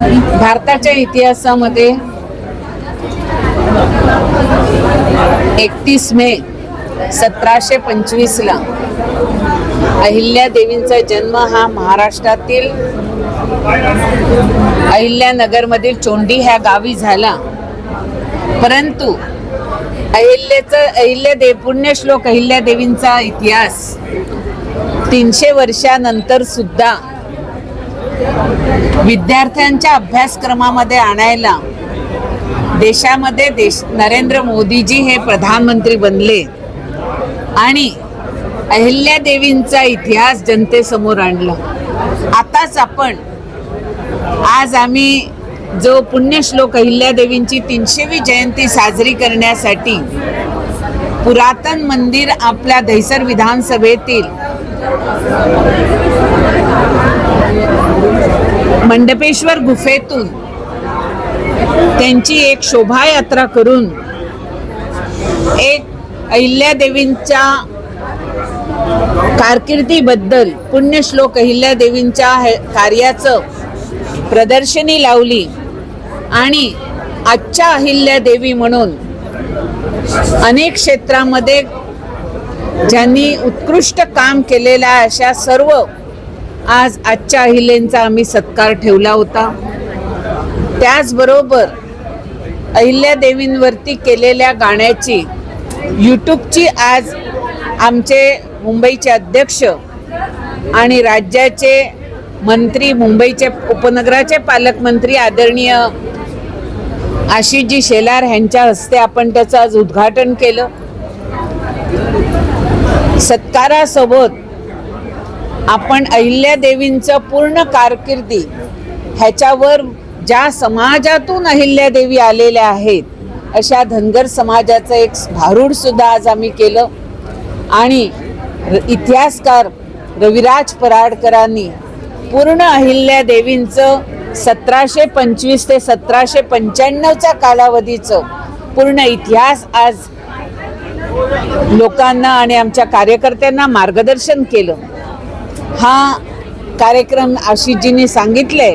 भारताच्या इतिहासामध्ये एकतीस मे सतराशे पंचवीसला अहिल्या देवींचा जन्म हा महाराष्ट्रातील अहिल्यानगरमधील चोंडी ह्या गावी झाला. परंतु अहिल्याचं अहिल्या देव पुण्यश्लोक अहिल्या देवींचा इतिहास तीनशे वर्षानंतर सुद्धा विद्यार्थ्यांच्या अभ्यासक्रमामध्ये आणायला देशामध्ये देश नरेंद्र मोदीजी हे प्रधानमंत्री बनले. आणि अहिल्या देवींचा इतिहास जनतेसमोर आणला. आताच आपण आज आम्ही जो पुण्यश्लोक अहिल्यादेवींची तीनशेवी जयंती साजरी करण्यासाठी पुरातन मंदिर आपल्या दहिसर विधानसभेतील मंडपेश्वर गुफेतून त्यांची एक शोभायात्रा करून एक अहिल्यादेवींच्या कारकिर्दीबद्दल पुण्यश्लोक अहिल्यादेवींच्या हे- कार्याचं प्रदर्शनी लावली आणि आजच्या अहिल्यादेवी म्हणून अनेक क्षेत्रामध्ये ज्यांनी उत्कृष्ट काम केलेल्या अशा सर्व आज आजच्या अहिल्यांचा आम्ही सत्कार ठेवला होता. त्याचबरोबर अहिल्या देवींवरती केलेल्या गाण्याची यूट्यूबची आज आमचे मुंबईचे अध्यक्ष आणि राज्याचे मंत्री मुंबईचे उपनगराचे पालकमंत्री आदरणीय आशिषजी शेलार यांच्या हस्ते आपण त्याचं आज उद्घाटन केलं. सत्कारासोबत आपण अहिल्यादेवींचं पूर्ण कारकिर्दी ह्याच्यावर ज्या समाजातून अहिल्यादेवी आलेल्या आहेत अशा धनगर समाजाचं एक भारूड सुद्धा आज आम्ही केलं. आणि इतिहासकार रविराज पराडकरांनी पूर्ण अहिल्या देवींचं सतराशे पंचवीस ते सतराशे पंच्याण्णवच्या कालावधीचं पूर्ण इतिहास आज लोकांना आणि आमच्या कार्यकर्त्यांना मार्गदर्शन केलं. हा कार्यक्रम आशिषजींनी सांगितले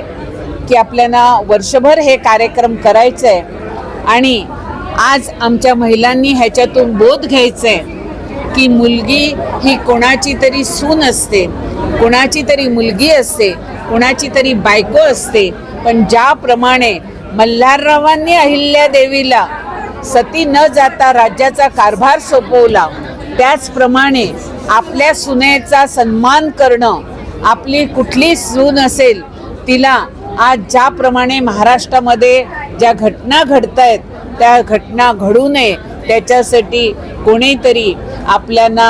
की आपल्याला वर्षभर हे कार्यक्रम करायचं आहे आणि आज आमच्या महिलांनी ह्याच्यातून बोध घ्यायचं आहे की मुलगी ही कोणाची तरी सून असते कोणाची तरी मुलगी असते कोणाची तरी बायको असते पण ज्याप्रमाणे मल्हाररावांनी अहिल्यादेवीला सती न जाता राज्याचा कारभार सोपवला त्याचप्रमाणे आपल्या सुनेचा सन्मान करणं आपली कुठली सून असेल तिला आज ज्याप्रमाणे महाराष्ट्रामध्ये ज्या घटना घडत आहेत त्या घटना घडू नये त्याच्यासाठी कोणीतरी आपल्याला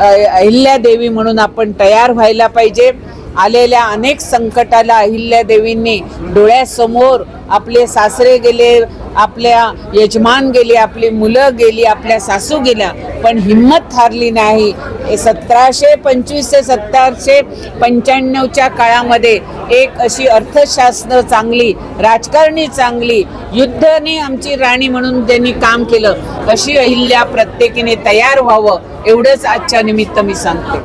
अहिल्यादेवी म्हणून आपण तयार व्हायला पाहिजे. आलेल्या अनेक संकटाला अहिल्यादेवींनी डोळ्यासमोर आपले सासरे गेले आपल्या यजमान गेले आपली मुलं गेली आपल्या सासू गेल्या. पण हिंमत हारली नाही. सतराशे पंचवीस ते सतराशे पंच्याण्णवच्या काळामध्ये एक अशी अर्थशास्त्र चांगली राजकारणी चांगली युद्धाने आमची राणी म्हणून त्यांनी काम केलं अशी अहिल्या प्रत्येकीने तयार व्हावं एवढंच आजच्या निमित्त मी सांगते.